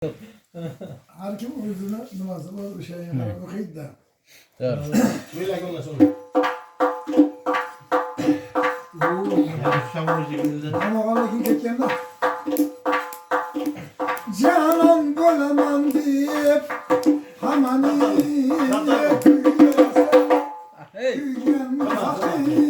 Her kim uyduğunu namazını şey okuydu da. Tamam. Böyle ondan sonra. Ama geçen de Canan kolamam deyip Hamani Hey. Tamam.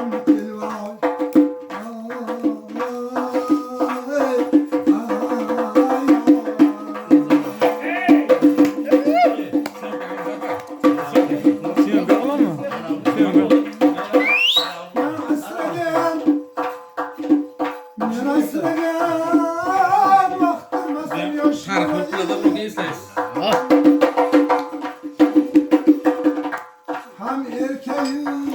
Hem erkeğin